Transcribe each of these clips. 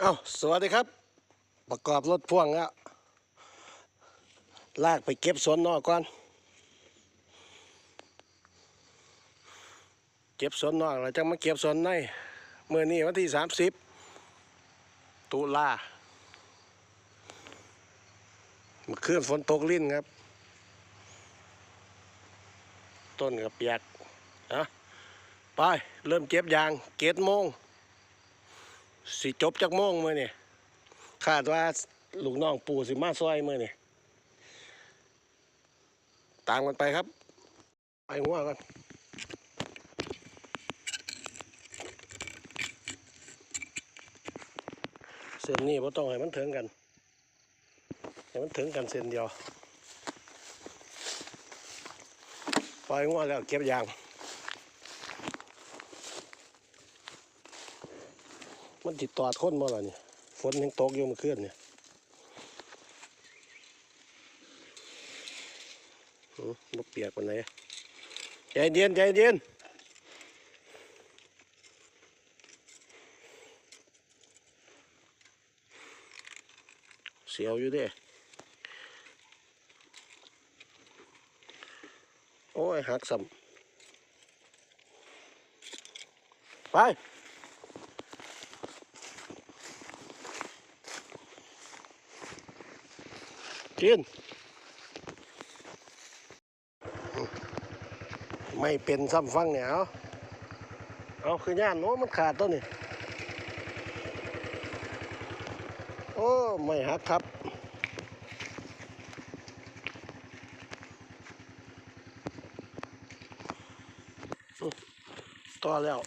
เอาสวัสดีครับ ประกอบรถพ่วงแล้วลากไปเก็บสวนนอกก่อน เก็บสวนนอกแล้วจังมาเก็บสวนในเมื่อนี้วันที่สามสิบตุลาเมื่อคืนฝนตกลิ้นครับ ต้นกับเปียกนะไป เริ่มเก็บยาง เกตโมง สิจบจากโมงมื่อนี่คาดว่าลูกน้องปู่สิมาซอยมื่อนี่ตามกันไปครับ ไปหัวกันเส้นนี้บ่ต้องให้มันถึงกัน ให้มันถึงกันเส้นเดียว ปล่อยหัวแล้วเก็บยาง มันติดตอดคนบ่ล่ะนี่ฝนยังตกอยู่เมื่อนเนี่ยบ่เปียกปานไหนใจเย็นใจเย็นเสียวอยู่เด้โอ้ยหักซ้ำไป กิน ไม่เป็นซ้ำฟังเนี่ยเอาเอาคือย่านโน้มันขาดตัวนี่โอ้ ไม่หักครับต่อแล้ว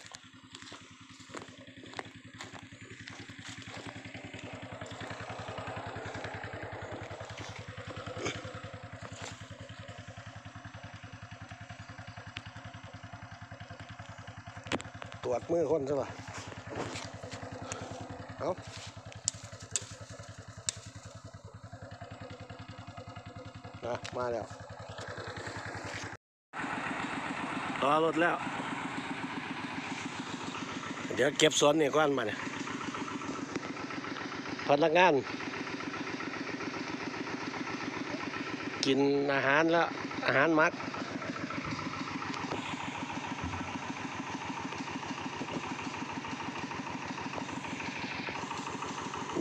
ตรวจมือคนใช่ป่ะเอานะมาแล้วต่อรถแล้ว เดี๋ยวเก็บสวนนี่ก่อนมาเนี่ยพนักงาน กินอาหารแล้ว อาหารมัก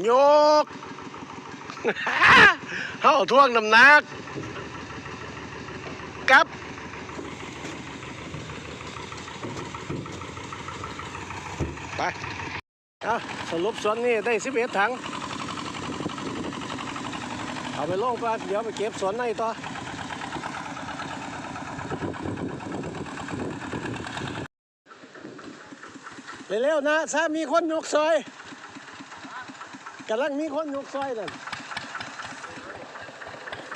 โยกเฮาท่วงน้ำหนักกลับไปเอาสรุปส่วนนี้ได้สิบเอ็ดถัง เอาไปลงไปเดี๋ยวไปเก็บสวนในต่อเร็วๆนะถ้ามีคนยกซอย กำลังมีคนยกซอยนั่น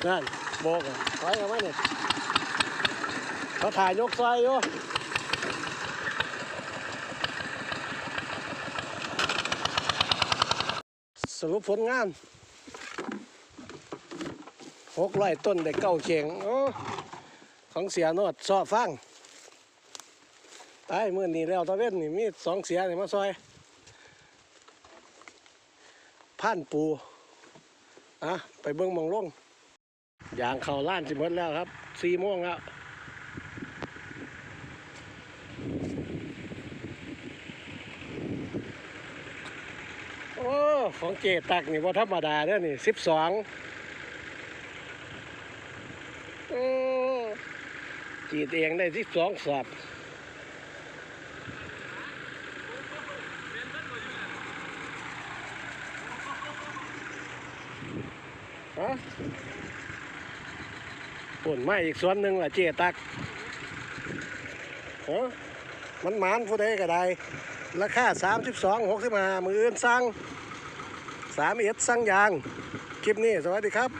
นั่นโบกซอยกันไหมเนี่ยเขาถ่ายยกซอยอยู่สรุปผลงานหกร้อยต้นได้เก้าเข่งโอ้ของเสียโนดซอฟังตายมื่อนี้แล้วตะเว้นนี่มีสองเสียนี่มาซอย ผ่านปูอะไปเบิ้งหมองลงยางเข่าล้านสิหมดแล้วครับสี่โมงแล้วโอ้ของเจตักนี่ว่าธรรมดาเด้อนี่สิบสองโอ้จีดเองได้สิบสองสอบ ฮะผลไม้อีกส่วนหนึ่งล่ะเจตักฮะมันหมานผู้ใดก็ได้ ราคาสามสิบสองหกสิบห้ามืออื่นสั่งสามเอ็ดสั่งยาง คลิปนี้ สวัสดีครับ